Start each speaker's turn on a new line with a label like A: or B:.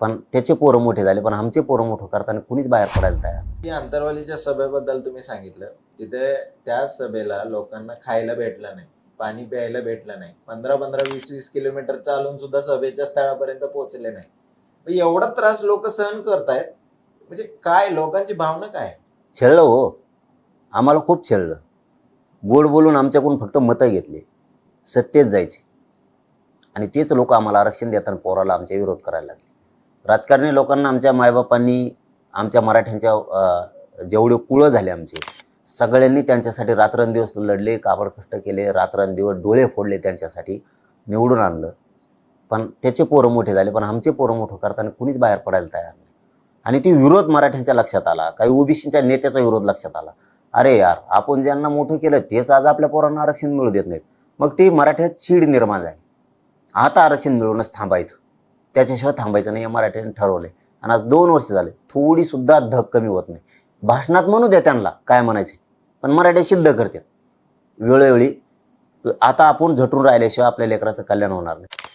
A: पण त्याचे पोरं मोठे झाले पण आमचे पोरं मोठं करताना कुणीच बाहेर पडायला तयार.
B: ती आंतरवालीच्या सभेबद्दल तुम्ही सांगितलं. तिथे त्या सभेला लोकांना खायला भेटलं नाही पाणी प्यायला भेटलं नाही. पंधरा पंधरा वीस वीस किलोमीटर चालून सुद्धा सभेच्या स्थळापर्यंत पोहोचले नाही. एवढा त्रास लोक सहन करतायत म्हणजे काय लोकांची भावना काय?
A: छळलं हो. आम्हाला खूप छळलं. गोड बोलून आमच्याकडून फक्त मतं घेतली. सत्तेत जायची. आणि तेच लोक आम्हाला आरक्षण देताना पोराला आमच्या विरोध करायला लागले. राजकारणी लोकांना आमच्या मायबापांनी आमच्या मराठ्यांच्या जेवढे कुळं झाले आमचे सगळ्यांनी त्यांच्यासाठी रात्रंदिवस लढले काबड कष्ट केले रात्रंदिवस डोळे फोडले त्यांच्यासाठी निवडून आणलं. पण त्याचे पोरं मोठे झाले पण आमचे पोरं मोठं करताना कुणीच बाहेर पडायला तयार नाही. आणि ती विरोध मराठ्यांच्या लक्षात आला काही ओबीसीच्या नेत्याचा विरोध लक्षात आला. अरे यार आपण ज्यांना मोठं केलं तेच आज आपल्या पोरांना आरक्षण मिळू देत नाहीत. मग ती मराठ्यात चीड निर्माण झाली. आता आरक्षण मिळवूनच थांबायचं. त्याच्याशिवाय थांबायचं नाही मराठीने ठरवलं ठरवले आणि आज दोन वर्ष झाले थोडी सुद्धा धक कमी होत नाही. भाषणात म्हणू द्या त्यांना काय म्हणायचे पण मराठी सिद्ध करतात. वेळोवेळी आता आपण झटून राहिल्याशिवाय आपल्या लेकराचं कल्याण होणार नाही.